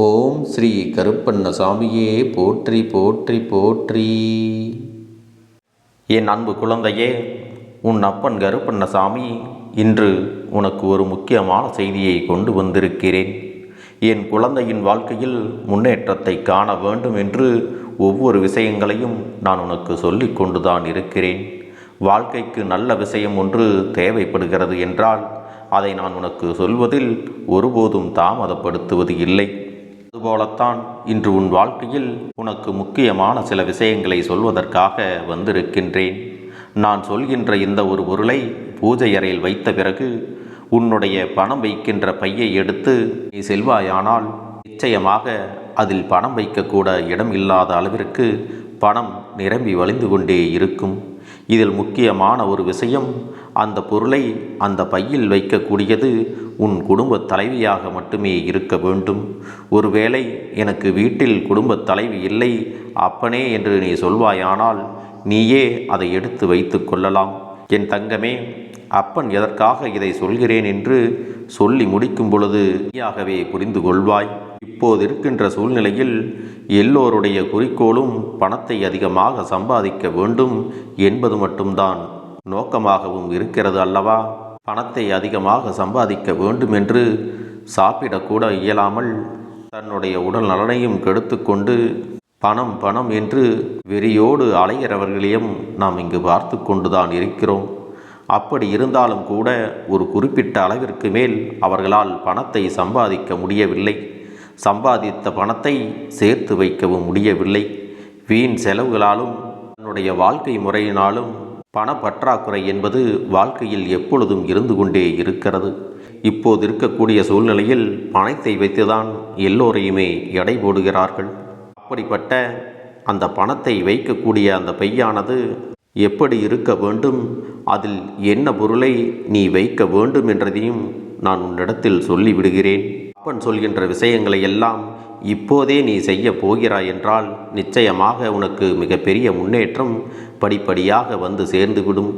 ஓம் ஸ்ரீ கருப்பண்ணசாமியே போற்றி போற்றி போற்றி. என் அன்பு குழந்தையே உன் அப்பன் கருப்பண்ணசாமி இன்று உனக்கு ஒரு முக்கியமான செய்தியை கொண்டு வந்திருக்கிறேன். என் குழந்தையின் வாழ்க்கையில் முன்னேற்றத்தை காண வேண்டும் என்று ஒவ்வொரு விஷயங்களையும் நான் உனக்கு சொல்லிக் கொண்டுதான் இருக்கிறேன். வாழ்க்கைக்கு நல்ல விஷயம் ஒன்று தேவைப்படுகிறது என்றால் அதை நான் உனக்கு சொல்வதில் ஒருபோதும் தாமதப்படுத்துவது இல்லை. அதுபோலத்தான் இன்று உன் வாழ்க்கையில் உனக்கு முக்கியமான சில விஷயங்களை சொல்வதற்காக வந்திருக்கின்றேன். நான் சொல்கின்ற இந்த ஒரு பொருளை பூஜை அறையில் வைத்த பிறகு உன்னுடைய பணம் வைக்கின்ற பையை எடுத்து நீ செல்வாயானால் நிச்சயமாக அதில் பணம் வைக்கக்கூட இடம் இல்லாத அளவிற்கு பணம் நிரம்பி வழிந்து கொண்டே இருக்கும். இதில் முக்கியமான ஒரு விஷயம் அந்த பொருளை அந்த பையில் வைக்கக்கூடியது உன் குடும்ப தலைவியாக மட்டுமே இருக்க வேண்டும். ஒருவேளை எனக்கு வீட்டில் குடும்ப தலைவி இல்லை அப்பனே என்று நீ சொல்வாயானால் நீயே அதை எடுத்து வைத்து கொள்ளலாம். என் தங்கமே அப்பன் எதற்காக இதை சொல்கிறேன் என்று சொல்லி முடிக்கும் பொழுது நீயாகவே புரிந்து கொள்வாய். இப்போது இருக்கின்ற சூழ்நிலையில் எல்லோருடைய குறிக்கோளும் பணத்தை அதிகமாக சம்பாதிக்க வேண்டும் என்பது மட்டும்தான் நோக்கமாகவும் இருக்கிறது அல்லவா? பணத்தை அதிகமாக சம்பாதிக்க வேண்டும் என்று சாப்பிடக்கூட இயலாமல் தன்னுடைய உடல் நலனையும் கெடுத்துக்கொண்டு பணம் பணம் என்று வெறியோடு அலைகிறவர்களையும் நாம் இங்கு பார்த்து கொண்டுதான் இருக்கிறோம். அப்படி இருந்தாலும் கூட ஒரு குறிப்பிட்ட அளவிற்கு மேல் அவர்களால் பணத்தை சம்பாதிக்க முடியவில்லை. சம்பாதித்த பணத்தை சேர்த்து வைக்கவும் முடியவில்லை. வீண் செலவுகளாலும் தன்னுடைய வாழ்க்கை முறையினாலும் பணப்பற்றாக்குறை என்பது வாழ்க்கையில் எப்பொழுதும் இருந்து கொண்டே இருக்கிறது. இப்போது இருக்கக்கூடிய சூழ்நிலையில் பணத்தை வைத்துதான் எல்லோரையுமே எடை போடுகிறார்கள். அப்படிப்பட்ட அந்த பணத்தை வைக்கக்கூடிய அந்த பையானது எப்படி இருக்க வேண்டும்? அதில் என்ன பொருளை நீ வைக்க வேண்டும் என்றதையும் நான் உன்னிடத்தில் சொல்லிவிடுகிறேன். அப்பன் சொல்கின்ற விஷயங்களை எல்லாம் இப்போதே நீ செய்ய போகிறாய் என்றால் நிச்சயமாக உனக்கு மிகப்பெரிய முன்னேற்றம் படிப்படியாக வந்து சேர்ந்துவிடும்.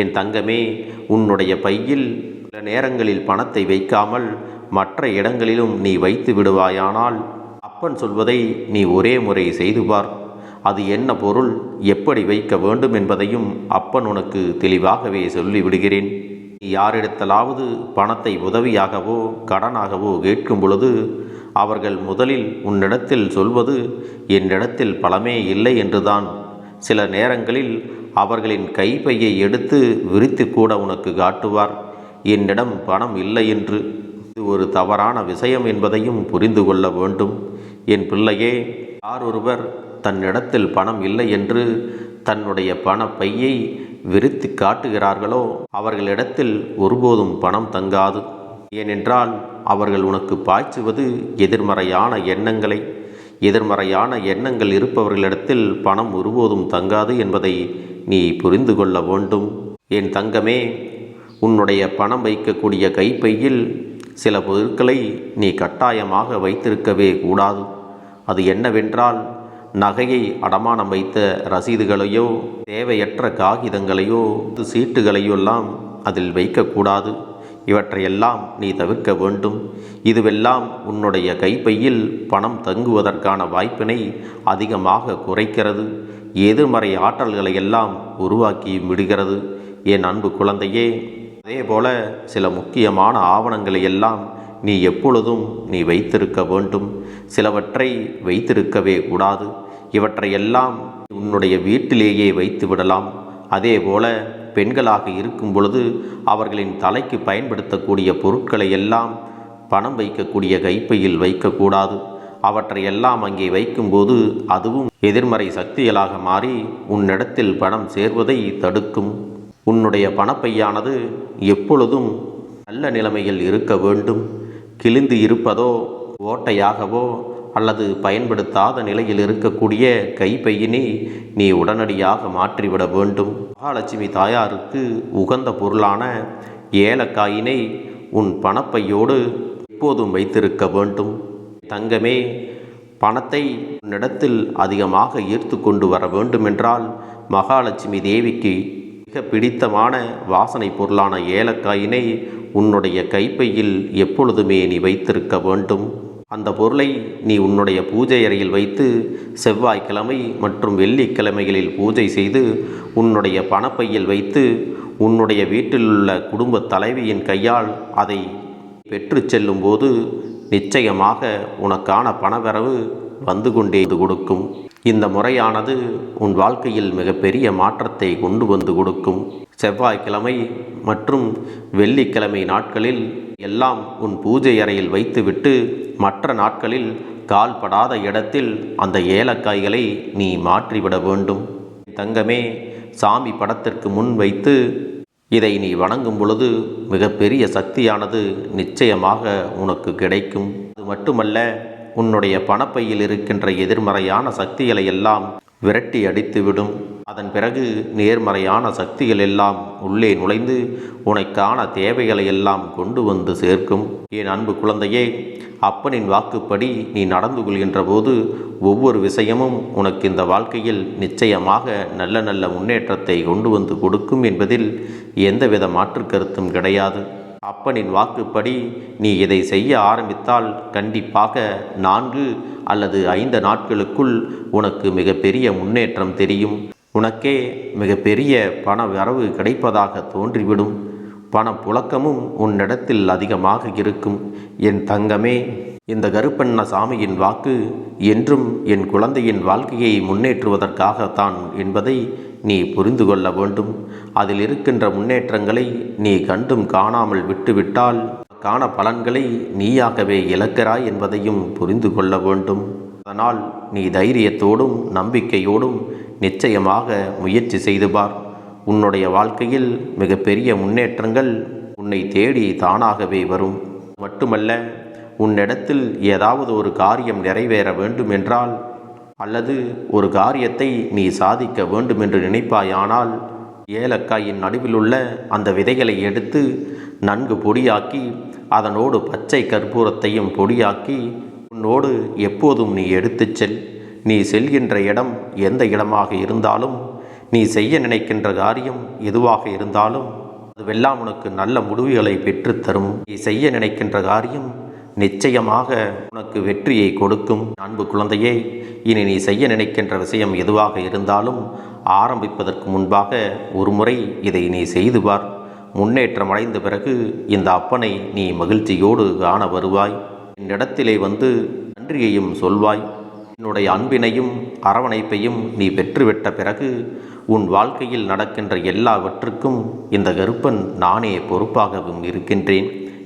என் தங்கமே உன்னுடைய பையில் சில நேரங்களில் பணத்தை வைக்காமல் மற்ற இடங்களிலும் நீ வைத்து விடுவாயானால் அப்பன் சொல்வதை நீ ஒரே முறை செய்து பார். அது என்ன பொருள் எப்படி வைக்க வேண்டும் என்பதையும் அப்பன் உனக்கு தெளிவாகவே சொல்லிவிடுகிறேன் நீ யாரிடத்தலாவது பணத்தை உதவியாகவோ கடனாகவோ கேட்கும் பொழுது அவர்கள் முதலில் உன்னிடத்தில் சொல்வது என்னிடத்தில் பலமே இல்லை என்றுதான். சில நேரங்களில் அவர்களின் கைப்பையை எடுத்து விரித்து கூட உனக்கு காட்டுவார். என்னிடம் பணம் இல்லை என்று. இது ஒரு தவறான விஷயம் என்பதையும் புரிந்து கொள்ள வேண்டும். என் பிள்ளையே யார் ஒருவர் தன்னிடத்தில் பணம் இல்லை என்று தன்னுடைய பண பையை விரித்து காட்டுகிறார்களோ அவர்களிடத்தில் ஒருபோதும் பணம் தங்காது. ஏனென்றால் அவர்கள் உனக்கு பாய்ச்சுவது எதிர்மறையான எண்ணங்களை எதிர்மறையான எண்ணங்கள் இருப்பவர்களிடத்தில் பணம் ஒருபோதும் தங்காது என்பதை நீ புரிந்து கொள்ள வேண்டும். என் தங்கமே உன்னுடைய பணம் வைக்கக்கூடிய கைப்பையில் சில பொருட்களை நீ கட்டாயமாக வைத்திருக்கவே கூடாது. அது என்னவென்றால் நகையை அடமானம் வைத்த ரசீதுகளையோ தேவையற்ற காகிதங்களையோ சீட்டுகளையோ எல்லாம் அதில் வைக்கக்கூடாது. இவற்றையெல்லாம் நீ தவிர்க்க வேண்டும். இதுவெல்லாம் உன்னுடைய கைப்பையில் பணம் தங்குவதற்கான வாய்ப்பினை அதிகமாக குறைக்கிறது. எதிர்மறை ஆற்றல்களை எல்லாம் உருவாக்கி விடுகிறது. என் அன்பு குழந்தையே அதே போல சில முக்கியமான ஆவணங்களை எல்லாம் நீ எப்பொழுதும் நீ வைத்திருக்க வேண்டும். சிலவற்றை வைத்திருக்கவே கூடாது. இவற்றையெல்லாம் உன்னுடைய வீட்டிலேயே வைத்து விடலாம் அதே போல பெண்களாக இருக்கும் பொழுது அவர்களின் தலைக்கு பயன்படுத்தக்கூடிய பொருட்களை எல்லாம் பணம் வைக்கக்கூடிய கைப்பையில் வைக்கக்கூடாது. அவற்றை எல்லாம் அங்கே வைக்கும்போது அதுவும் எதிர்மறை சக்திகளாக மாறி உன்னிடத்தில் பணம் சேர்வதை தடுக்கும். உன்னுடைய பணப்பையானது எப்பொழுதும் நல்ல நிலைமையில் இருக்க வேண்டும். கிழிந்து இருப்பதோ ஓட்டையாகவோ அல்லது பயன்படுத்தாத நிலையில் இருக்கக்கூடிய கைப்பையினை நீ உடனடியாக மாற்றிவிட வேண்டும். மகாலட்சுமி தாயாருக்கு உகந்த பொருளான ஏலக்காயினை உன் பணப்பையோடு எப்போதும் வைத்திருக்க வேண்டும். தங்கமே பணத்தை உன்னிடத்தில் அதிகமாக ஈர்த்து கொண்டு வர வேண்டுமென்றால் மகாலட்சுமி தேவிக்கு மிக பிடித்தமான வாசனை பொருளான ஏலக்காயினை உன்னுடைய கைப்பையில் எப்பொழுதுமே நீ வைத்திருக்க வேண்டும். அந்த பொருளை நீ உன்னுடைய பூஜை அறையில் வைத்து செவ்வாய்க்கிழமை மற்றும் வெள்ளிக்கிழமைகளில் பூஜை செய்து உன்னுடைய பணப்பையில் வைத்து உன்னுடைய வீட்டில் உள்ள குடும்ப தலைவியின் கையால் அதை பெற்று செல்லும்போது நிச்சயமாக உனக்கான பணவரவு வந்து கொண்டே இது கொடுக்கும். இந்த முறையானது உன் வாழ்க்கையில் மிகப்பெரிய மாற்றத்தை கொண்டு வந்து கொடுக்கும். செவ்வாய்க்கிழமை மற்றும் வெள்ளிக்கிழமை நாட்களில் எல்லாம் உன் பூஜை அறையில் வைத்துவிட்டு மற்ற நாட்களில் கால்படாத இடத்தில் அந்த ஏலக்காய்களை நீ மாற்றிவிட வேண்டும். தங்கமே சாமி படத்திற்கு முன் வைத்து இதை நீ வணங்கும் பொழுது மிகப்பெரிய சக்தியானது நிச்சயமாக உனக்கு கிடைக்கும். அது மட்டுமல்ல உன்னுடைய பணப்பையில் இருக்கின்ற எதிர்மறையான சக்திகளை எல்லாம் விரட்டி அடித்துவிடும். அதன் பிறகு நேர்மறையான சக்திகள் எல்லாம் உள்ளே நுழைந்து உனக்கான தேவைகளை எல்லாம் கொண்டு வந்து சேர்க்கும். என் அன்பு குழந்தையே அப்பனின் வாக்குப்படி நீ நடந்து கொள்கின்ற போது ஒவ்வொரு விஷயமும் உனக்கு இந்த வாழ்க்கையில் நிச்சயமாக நல்ல நல்ல முன்னேற்றத்தை கொண்டு வந்து கொடுக்கும் என்பதில் எந்தவித மாற்று கருத்தும் கிடையாது. அப்பனின் வாக்குப்படி நீ இதை செய்ய ஆரம்பித்தால் கண்டிப்பாக நான்கு அல்லது ஐந்து நாட்களுக்குள் உனக்கு மிகப்பெரிய முன்னேற்றம் தெரியும். உனக்கே மிகப்பெரிய பண வரவு கிடைப்பதாக தோன்றிவிடும். பணப்புழக்கமும் உன்னிடத்தில் அதிகமாக இருக்கும். என் தங்கமே இந்த கருப்பண்ண சாமியின் வாக்கு என்றும் என் குழந்தையின் வாழ்க்கையை முன்னேற்றுவதற்காகத்தான் என்பதை நீ புரிந்து கொள்ள வேண்டும். அதில் இருக்கின்ற முன்னேற்றங்களை நீ கண்டும் காணாமல் விட்டுவிட்டால் காண பலன்களை நீயாகவே இழக்கிறாய் என்பதையும் புரிந்து கொள்ள வேண்டும். அதனால் நீ தைரியத்தோடும் நம்பிக்கையோடும் நிச்சயமாக முயற்சி செய்து பார். உன்னுடைய வாழ்க்கையில் மிகப்பெரிய முன்னேற்றங்கள் உன்னை தேடி தானாகவே வரும். மட்டுமல்ல உன்னிடத்தில் ஏதாவது ஒரு காரியம் நிறைவேற வேண்டும் என்றால் அல்லது ஒரு காரியத்தை நீ சாதிக்க வேண்டும் என்று நினைப்பாயானால் ஏலக்காயின் நடுவிலுள்ள அந்த விதைகளை எடுத்து நன்கு பொடியாக்கி அதனோடு பச்சை கற்பூரத்தையும் பொடியாக்கி உன்னோடு எப்போதும் நீ எடுத்துச் செல். நீ செல்கின்ற இடம் எந்த இடமாக இருந்தாலும் நீ செய்ய நினைக்கின்ற காரியம் எதுவாக இருந்தாலும் அதுவெல்லாம் உனக்கு நல்ல முடிவுகளை பெற்றுத்தரும் நீ செய்ய நினைக்கின்ற காரியம் நிச்சயமாக உனக்கு வெற்றியை கொடுக்கும். அன்பு குழந்தையே இனி நீ செய்ய நினைக்கின்ற விஷயம் எதுவாக இருந்தாலும் ஆரம்பிப்பதற்கு முன்பாக ஒரு முறை இதை நீ செய்து பார். முன்னேற்றம் அடைந்த பிறகு இந்த அப்பனை நீ மகிழ்ச்சியோடு காண வருவாய். என்னிடத்திலே வந்து நன்றியையும் சொல்வாய். என்னுடைய அன்பினையும் அரவணைப்பையும் நீ பெற்றுவிட்ட பிறகு உன் வாழ்க்கையில் நடக்கின்ற எல்லாவற்றுக்கும் இந்த கருப்பன் நானே பொறுப்பாகவும் இருக்கின்றேன்.